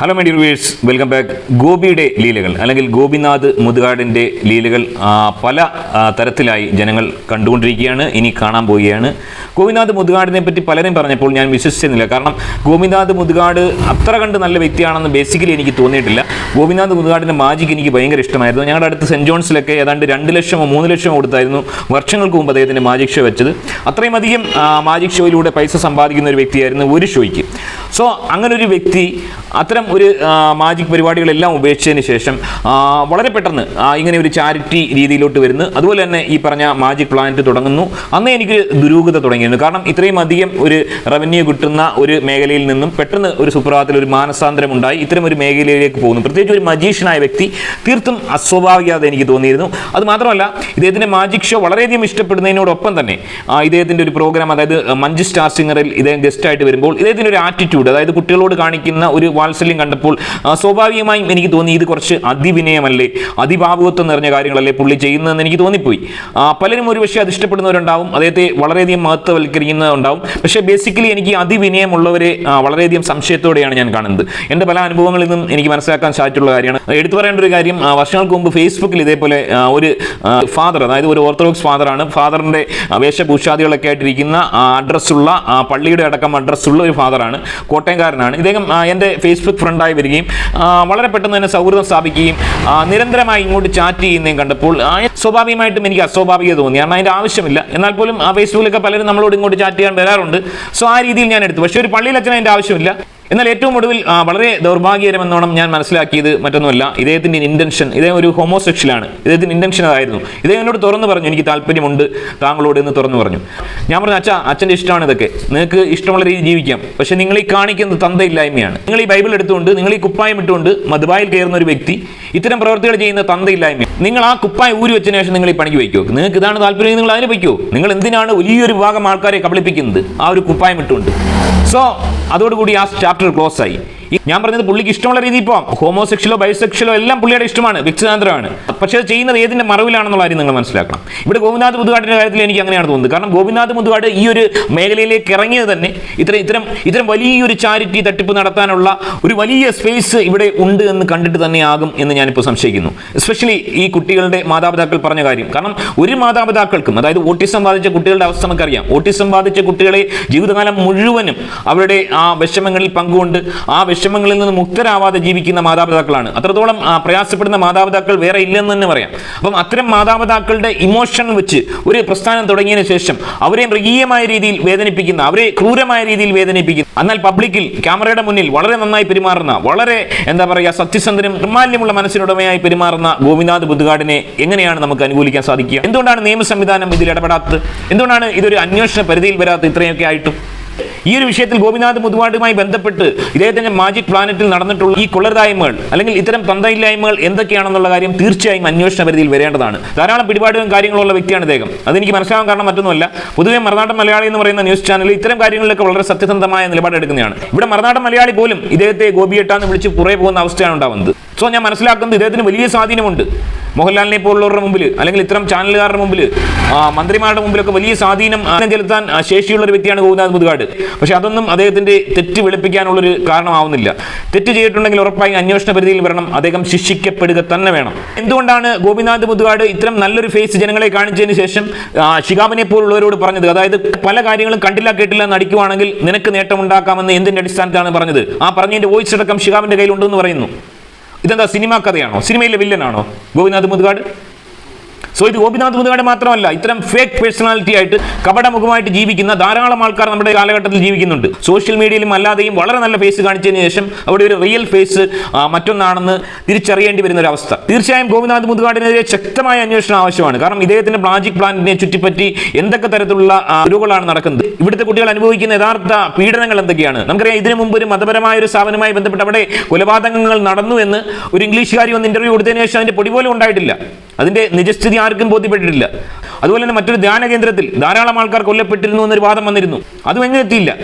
Hello my dear viewers welcome back ഗോപിയുടെ ലീലകൾ അല്ലെങ്കിൽ ഗോപിനാഥ് മുതുകാടിന്റെ ലീലകൾ പല തരത്തിലായി ജനങ്ങൾ കണ്ടുകൊണ്ടിരിക്കുകയാണ് ഇനി കാണാൻ പോവുകയാണ്. ഗോപിനാഥ് മുതുകാടിനെ പറ്റി പലരും പറഞ്ഞപ്പോൾ ഞാൻ വിശ്വസിച്ചിരുന്നില്ല. കാരണം ഗോപിനാഥ് മുതുകാട് അത്ര കണ്ട് നല്ല വ്യക്തിയാണെന്ന് ബേസിക്കലി എനിക്ക് തോന്നിയിട്ടില്ല. ഗോപിനാഥ് മുതുകാടിന്റെ മാജിക് എനിക്ക് ഭയങ്കര ഇഷ്ടമായിരുന്നു. ഞങ്ങളുടെ അടുത്ത് സെന്റ് ജോൺസിലൊക്കെ ഏതാണ്ട് രണ്ട് ലക്ഷമോ മൂന്ന് ലക്ഷമോ കൊടുത്തായിരുന്നു വർഷങ്ങൾക്ക് മുമ്പ് അദ്ദേഹത്തിന്റെ മാജിക് ഷോ വെച്ചത്. അത്രയും അധികം മാജിക് ഷോയിലൂടെ പൈസ സമ്പാദിക്കുന്ന ഒരു വ്യക്തിയായിരുന്നു ഒരു ഷോയ്ക്ക്. സോ അങ്ങനെ ഒരു വ്യക്തി അത്തരം ഒരു മാജിക് പരിപാടികളെല്ലാം ഉപേക്ഷിച്ചതിന് ശേഷം വളരെ പെട്ടെന്ന് ഇങ്ങനെ ഒരു ചാരിറ്റി രീതിയിലോട്ട് വരുന്നു. അതുപോലെ തന്നെ ഈ പറഞ്ഞ മാജിക് പ്ലാനറ്റ് തുടങ്ങുന്നു. അന്ന് എനിക്ക് ദുരൂഹത തുടങ്ങിയിരുന്നു. കാരണം ഇത്രയും അധികം ഒരു റവന്യൂ കിട്ടുന്ന ഒരു മേഖലയിൽ നിന്നും പെട്ടെന്ന് ഒരു സുപ്രഭാതത്തിൽ ഒരു മാനസാന്തരം ഉണ്ടായി. ഇത്തരം ഒരു മേഖലയിലേക്ക് പോകുന്നു. പ്രത്യേകിച്ച് ഒരു മജീഷ്യനായ വ്യക്തി തീർത്തും അസ്വാഭാവികത എനിക്ക് തോന്നിയിരുന്നു. അത് മാത്രമല്ല ഇദ്ദേഹത്തിന്റെ മാജിക് ഷോ വളരെയധികം ഇഷ്ടപ്പെടുന്നതിനോടൊപ്പം തന്നെ ഇദ്ദേഹത്തിന്റെ ഒരു പ്രോഗ്രാം അതായത് മഞ്ജു സ്റ്റാർ സിംഗറിൽ ഇദ്ദേഹം ഗസ്റ്റ് ആയിട്ട് വരുമ്പോൾ ഇദ്ദേഹത്തിന്റെ ഒരു ആറ്റിറ്റ്യൂഡ് അതായത് കുട്ടികളോട് കാണിക്കുന്ന ഒരു വാത്സല്യം കണ്ടപ്പോൾ സ്വാഭാവികമായും എനിക്ക് തോന്നി ഇത് കുറച്ച് അതിവിനയമല്ലേ അതിഭാവുകത്വം നിറഞ്ഞ കാര്യങ്ങളല്ലേ പുള്ളി ചെയ്യുന്നതെന്ന് എനിക്ക് തോന്നിപ്പോയി. പലരും ഒരു പക്ഷേ അത് ഇഷ്ടപ്പെടുന്നവരുണ്ടാവും അദ്ദേഹത്തെ വളരെയധികം മഹത്വവൽക്കരിക്കുന്നതുണ്ടാവും പക്ഷേ ബേസിക്കലി എനിക്ക് അതിവിനയമുള്ളവരെ വളരെയധികം സംശയത്തോടെയാണ് ഞാൻ കാണുന്നത്. എന്റെ പല അനുഭവങ്ങളിൽ നിന്നും എനിക്ക് മനസ്സിലാക്കാൻ സാധിച്ചിട്ടുള്ള കാര്യമാണ്. എടുത്തു പറയേണ്ട ഒരു കാര്യം വർഷങ്ങൾക്ക് മുമ്പ് ഫേസ്ബുക്കിൽ ഇതേപോലെ ഒരു ഫാദർ അതായത് ഒരു ഓർത്തഡോക്സ് ഫാദറാണ് ഫാദറിന്റെ വേഷഭൂഷാദികളൊക്കെ ആയിട്ടിരിക്കുന്ന അഡ്രസ്സുള്ള പള്ളിയുടെ അടക്കം അഡ്രസ്സുള്ള ഒരു ഫാദറാണ് കോട്ടയംകാരനാണ്. ഇദ്ദേഹം എന്റെ ഫേസ്ബുക്ക് ഫ്രണ്ടായി വരികയും വളരെ പെട്ടെന്ന് തന്നെ സൗഹൃദം സ്ഥാപിക്കുകയും നിരന്തരമായി ഇങ്ങോട്ട് ചാറ്റ് ചെയ്യുന്നതും കണ്ടപ്പോൾ സ്വാഭാവികമായിട്ടും എനിക്ക് അസ്വാഭാവികത തോന്നി. കാരണം അതിന്റെ ആവശ്യമില്ല. എന്നാൽ പോലും ആ ഫേസ്ബുക്കിലൊക്കെ പലരും നമ്മളോട് ഇങ്ങോട്ട് ചാറ്റ് ചെയ്യാൻ വരാറുണ്ട്. സോ ആ രീതിയിൽ ഞാൻ എടുത്തു. പക്ഷേ ഒരു പള്ളിയിൽ അച്ഛൻ അതിന്റെ ആവശ്യമില്ല. എന്നാൽ ഏറ്റവും ഒടുവിൽ വളരെ ദൗർഭാഗ്യകരമെന്നോണം ഞാൻ മനസ്സിലാക്കിയത് മറ്റൊന്നുമല്ല. ഇദ്ദേഹത്തിന്റെ ഇന്റൻഷൻ ഇദ്ദേഹം ഒരു ഹോമോസെക്ഷലാണ് ഇദ്ദേഹത്തിന്റെ ഇന്റൻഷൻ അതായിരുന്നു. ഇദ്ദേഹം എന്നോട് തുറന്നു പറഞ്ഞു എനിക്ക് താല്പര്യമുണ്ട് താങ്കളോട് എന്ന് തുറന്നു പറഞ്ഞു. ഞാൻ പറഞ്ഞു അച്ഛാ അച്ഛന്റെ ഇഷ്ടമാണ് ഇതൊക്കെ. നിങ്ങൾക്ക് ഇഷ്ടമുള്ള രീതി ജീവിക്കാം. പക്ഷേ നിങ്ങൾ ഈ കാണിക്കുന്നത് തന്തയില്ലായ്മയാണ്. നിങ്ങൾ ഈ ബൈബിൾ എടുത്തുകൊണ്ട് നിങ്ങൾ ഈ കുപ്പായം ഇട്ടുകൊണ്ട് മധുബായിൽ കയറുന്ന ഒരു വ്യക്തി ഇത്തരം പ്രവൃത്തികൾ ചെയ്യുന്ന തന്തയില്ലായ്മ നിങ്ങൾ ആ കുപ്പായം ഊരി വെച്ചതിന് ശേഷം നിങ്ങൾ ഈ പണിക്ക് വയ്ക്കുമോ നിങ്ങൾക്ക് ഇതാണ് താല്പര്യം നിങ്ങൾ അതിന് വയ്ക്കുമോ നിങ്ങൾ എന്തിനാണ് വലിയൊരു വിഭാഗം ആൾക്കാരെ കബളിപ്പിക്കുന്നത് ആ ഒരു കുപ്പായം ഇട്ടുകൊണ്ട്? സോ അതോടുകൂടി ആ ചാപ്റ്റർ ക്ലോസ് ആയി ഞാൻ പറഞ്ഞത് പുള്ളിക്ക് ഇഷ്ടമുള്ള രീതി ഇപ്പോൾ ഹോമോസെക്ഷലോ ബൈസെക്ഷലോ എല്ലാം പുള്ളിയുടെ ഇഷ്ടമാണ്. വ്യക്തിസ്വാതന്ത്ര്യമാണ് പക്ഷേ അത് ചെയ്യുന്നത് ഏതിന്റെ മറവിലാണെന്നുള്ള കാര്യം നിങ്ങൾ മനസ്സിലാക്കണം. ഇവിടെ ഗോപിനാഥ് മുതുകാടിന്റെ കാര്യത്തിൽ എനിക്ക് അങ്ങനെയാണ് തോന്നുന്നത്. കാരണം ഗോപിനാഥ് മുതുകാട് ഈ ഒരു മേഖലയിലേക്ക് ഇറങ്ങിയത് തന്നെ ഇത്തരം ഇത്തരം ഇത്തരം വലിയൊരു ചാരിറ്റി തട്ടിപ്പ് നടത്താനുള്ള ഒരു വലിയ സ്പേസ് ഇവിടെ ഉണ്ട് എന്ന് കണ്ടിട്ട് തന്നെയാകും എന്ന് ഞാനിപ്പോൾ സംശയിക്കുന്നു. എസ്പെഷ്യലി ഈ കുട്ടികളുടെ മാതാപിതാക്കൾ പറഞ്ഞ കാര്യം. കാരണം ഒരു മാതാപിതാക്കൾക്കും അതായത് ഓട്ടിസം ബാധിച്ച കുട്ടികളുടെ അവസ്ഥ നമുക്കറിയാം. ഓട്ടിസം ബാധിച്ച കുട്ടികളെ ജീവിതകാലം മുഴുവനും അവരുടെ ആ വിഷമങ്ങളിൽ പങ്കുകൊണ്ട് ആ വിഷമങ്ങളിൽ നിന്ന് മുക്തരാവാതെ ജീവിക്കുന്ന മാതാപിതാക്കളാണ്. അത്രത്തോളം പ്രയാസപ്പെടുന്ന മാതാപിതാക്കൾ വേറെ ഇല്ലെന്ന് തന്നെ പറയാം. അപ്പം അത്തരം മാതാപിതാക്കളുടെ ഇമോഷൻ വെച്ച് ഒരു പ്രസ്ഥാനം തുടങ്ങിയതിനു ശേഷം അവരെ മൃഗീയമായ രീതിയിൽ വേദനിപ്പിക്കുന്ന അവരെ ക്രൂരമായ രീതിയിൽ വേദനിപ്പിക്കുന്ന എന്നാൽ പബ്ലിക്കിൽ ക്യാമറയുടെ മുന്നിൽ വളരെ നന്നായി പെരുമാറുന്ന വളരെ എന്താ പറയുക സത്യസന്ധനും നിർമാല്യമുള്ള മനസ്സിനുടമയായി പെരുമാറുന്ന ഗോപിനാഥ് ബുദ്ധുകാടിനെ എങ്ങനെയാണ് നമുക്ക് അനുകൂലിക്കാൻ സാധിക്കുക? എന്തുകൊണ്ടാണ് നിയമ സംവിധാനം ഇതിൽ ഇടപെടാത്തത്? എന്തുകൊണ്ടാണ് ഇതൊരു അന്വേഷണ പരിധിയിൽ വരാത്ത ഇത്രയൊക്കെ ആയിട്ടും. ഈ ഒരു വിഷയത്തിൽ ഗോപിനാഥ് മുതുവാടുമായി ബന്ധപ്പെട്ട് ഇദ്ദേഹത്തിന്റെ മാജിക് പ്ലാനറ്റിൽ നടന്നിട്ടുള്ള ഈ കൊള്ളരുതായ്മകൾ അല്ലെങ്കിൽ ഇത്തരം തന്തയില്ലായ്മകൾ എന്തൊക്കെയാണെന്നുള്ള കാര്യം തീർച്ചയായും അന്വേഷണ പരിധിയിൽ വരേണ്ടതാണ്. ധാരാളം പിടിപാടുകളും കാര്യങ്ങളുള്ള വ്യക്തിയാണ് ഇദ്ദേഹം. അതെനിക്ക് മനസ്സിലാവാൻ കാരണം മറ്റൊന്നുമല്ല. പൊതുവെ മറുനാടൻ മലയാളി എന്ന് പറയുന്ന ന്യൂസ് ചാനൽ ഇത്തരം കാര്യങ്ങളിലൊക്കെ വളരെ സത്യസന്ധമായ നിലപാടെടുക്കുന്നതാണ് ഇവിടെ മറുനാടൻ മലയാളി പോലും ഇദ്ദേഹത്തെ ഗോപിയെട്ടാന്ന് വിളിച്ച് പുറേ പോകുന്ന അവസ്ഥയാണ് ഉണ്ടാവുന്നത്. സോ ഞാൻ മനസ്സിലാക്കുന്നത് ഇദ്ദേഹത്തിന് വലിയ സ്വാധീനമുണ്ട്. മോഹൻലാലിനെ പോലുള്ളവരുടെ മുമ്പിൽ അല്ലെങ്കിൽ ഇത്തരം ചാനലുകാരുടെ മുമ്പിൽ മന്ത്രിമാരുടെ മുമ്പിലൊക്കെ വലിയ സ്വാധീനം ചെലുത്താൻ ശേഷിയുള്ള ഒരു വ്യക്തിയാണ് ഗോപിനാഥ് മുതുകാട് പക്ഷെ അതൊന്നും അദ്ദേഹത്തിന്റെ തെറ്റ് വെളുപ്പിക്കാനുള്ളൊരു കാരണമാവുന്നില്ല. തെറ്റ് ചെയ്തിട്ടുണ്ടെങ്കിൽ ഉറപ്പായും അന്വേഷണ പരിധിയിൽ വരണം അദ്ദേഹം ശിക്ഷിക്കപ്പെടുക തന്നെ വേണം. എന്തുകൊണ്ടാണ് ഗോപിനാഥ് മുതുകാട് ഇത്തരം നല്ലൊരു ഫേസ് ജനങ്ങളെ കാണിച്ചതിന് ശേഷം ശിഖാബിനെ പോലുള്ളവരോട് പറഞ്ഞത്? അതായത് പല കാര്യങ്ങളും കണ്ടില്ല കേട്ടില്ല നടിക്കുവാണെങ്കിൽ നിനക്ക് നേട്ടമുണ്ടാക്കാമെന്ന് എന്തിന്റെ അടിസ്ഥാനത്തിലാണ് പറഞ്ഞത്? ആ പറഞ്ഞതിന്റെ വോയിസ് അടക്കം ശിഖാബിന്റെ കയ്യിലുണ്ടെന്ന് പറയുന്നു. ഇതെന്താ സിനിമാ കഥയാണോ? സിനിമയിലെ വില്ലനാണോ? ഗോപിനാഥ് മുതുകാട്? സോ ഇത് ഗോപിനാഥ് മുതുകാട് മാത്രമല്ല ഇത്തരം ഫേക്ക് പേഴ്സണാലിറ്റി ആയിട്ട് കപടമുഖമായിട്ട് ജീവിക്കുന്ന ധാരാളം ആൾക്കാർ നമ്മുടെ കാലഘട്ടത്തിൽ ജീവിക്കുന്നുണ്ട്. സോഷ്യൽ മീഡിയയിലും അല്ലാതെയും വളരെ നല്ല ഫേസ് കാണിച്ചതിന് ശേഷം അവിടെ ഒരു റിയൽ ഫേസ് മറ്റൊന്നാണെന്ന് തിരിച്ചറിയേണ്ടി വരുന്ന ഒരു അവസ്ഥ. തീർച്ചയായും ഗോപിനാഥ് മുതുകാടിനെതിരെ ശക്തമായ അന്വേഷണം ആവശ്യമാണ്. കാരണം ഇദ്ദേഹത്തിന്റെ പ്ലാജിക് പ്ലാന്റിനെ ചുറ്റിപ്പറ്റി എന്തൊക്കെ തരത്തിലുള്ള അറിവുകളാണ് നടക്കുന്നത്? ഇവിടുത്തെ കുട്ടികൾ അനുഭവിക്കുന്ന യഥാർത്ഥ പീഡനങ്ങൾ എന്തൊക്കെയാണ്? നമുക്കറിയാം ഇതിനു മുമ്പ് ഒരു മതപരമായ ഒരു സ്ഥാപനവുമായി ബന്ധപ്പെട്ട് അവിടെ കൊലപാതകങ്ങൾ നടന്നു എന്ന് ഒരു ഇംഗ്ലീഷുകാരി വന്ന് ഇന്റർവ്യൂ കൊടുത്തതിന് ശേഷം അതിന്റെ പൊടി പോലും ഉണ്ടായിട്ടില്ല. അതിന്റെ നിജസ്ഥിതി ആർക്കും ബോധ്യപ്പെട്ടിട്ടില്ല. അതുപോലെ തന്നെ മറ്റൊരു ധ്യാന കേന്ദ്രത്തിൽ ധാരാളം ആൾക്കാർ കൊല്ലപ്പെട്ടിരുന്നു എന്നൊരു വാദം വന്നിരുന്നു. അതും എങ്ങനെ എത്തിയില്ല?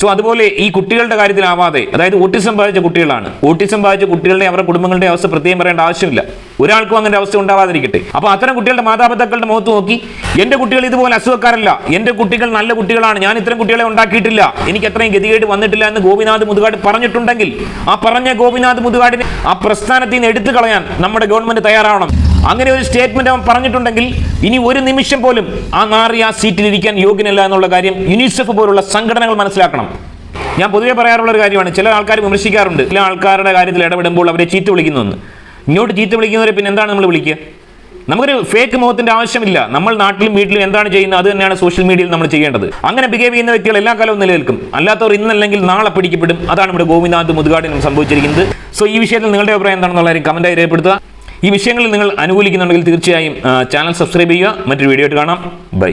സോ അതുപോലെ ഈ കുട്ടികളുടെ കാര്യത്തിലാവാതെ അതായത് ഓട്ടിസം ബാധിച്ച കുട്ടികളാണ്. ഓട്ടിസം ബാധിച്ച കുട്ടികളുടെ അവരുടെ കുടുംബങ്ങളുടെ അവസ്ഥ പ്രത്യേകം പറയേണ്ട ആവശ്യമില്ല. ഒരാൾക്കും അങ്ങനെ അവസ്ഥ ഉണ്ടാവാതിരിക്കട്ടെ. അപ്പോൾ അത്തരം കുട്ടികളുടെ മാതാപിതാക്കളുടെ മുഖത്ത് നോക്കി എന്റെ കുട്ടികൾ ഇതുപോലെ അസുഖക്കാരല്ല. എന്റെ കുട്ടികൾ നല്ല കുട്ടികളാണ്. ഞാൻ ഇത്തരം കുട്ടികളെ ഉണ്ടാക്കിയിട്ടില്ല. എനിക്ക് അത്രയും ഗതികേട് വന്നിട്ടില്ല എന്ന് ഗോപിനാഥ് മുതുകാട് പറഞ്ഞിട്ടുണ്ടെങ്കിൽ ആ പറഞ്ഞ ഗോപിനാഥ് മുതുകാടിനെ ആ പ്രസ്ഥാനത്തിൽ നിന്ന് എടുത്തു കളയാൻ നമ്മുടെ ഗവൺമെന്റ് തയ്യാറാവണം. അങ്ങനെ ഒരു സ്റ്റേറ്റ്മെന്റ് അവൻ പറഞ്ഞിട്ടുണ്ടെങ്കിൽ ഇനി ഒരു നിമിഷം പോലും ആ നാറി ആ സീറ്റിൽ ഇരിക്കാൻ യോഗ്യനല്ല എന്നുള്ള കാര്യം യുനിസെഫ് പോലുള്ള സംഘടനകൾ മനസ്സിലാക്കണം. ഞാൻ പൊതുവെ പറയാറുള്ള ഒരു കാര്യമാണ് ചില ആൾക്കാർ വിമർശിക്കാറുണ്ട് ചില ആൾക്കാരുടെ കാര്യത്തിൽ ഇടപെടുമ്പോൾ അവരെ ചീത്ത വിളിക്കുന്നതെന്ന്. ഇങ്ങോട്ട് ചീത്ത വിളിക്കുന്നവരെ പിന്നെ എന്താണ് നമ്മൾ വിളിക്കുക? നമുക്കൊരു ഫേക്ക് മുഖത്തിന്റെ ആവശ്യമില്ല. നമ്മൾ നാട്ടിലും വീട്ടിലും എന്താണ് ചെയ്യുന്നത്? അത് തന്നെയാണ് സോഷ്യൽ മീഡിയയിൽ നമ്മൾ ചെയ്യേണ്ടത്. അങ്ങനെ ബിഹേവ് ചെയ്യുന്ന വ്യക്തികൾ എല്ലാ കാലവും നിലനിൽക്കും. അല്ലാത്തവർ ഇന്നല്ലെങ്കിൽ നാളെ പിടിക്കപ്പെടും. അതാണ് ഇവിടെ ഗോപിനാഥ് മുതുകാടിനും സംഭവിച്ചിരിക്കുന്നത്. സോ ഈ വിഷയത്തിൽ നിങ്ങളുടെ അഭിപ്രായം എന്താണെന്നുള്ള കമന്റായി രേഖപ്പെടുത്തുക. ഈ വിഷയങ്ങളിൽ നിങ്ങൾ അനുകൂലിക്കുന്നുണ്ടെങ്കിൽ തീർച്ചയായും ചാനൽ സബ്സ്ക്രൈബ് ചെയ്യുക. മറ്റൊരു വീഡിയോ ആയിട്ട് കാണാം. ബൈ.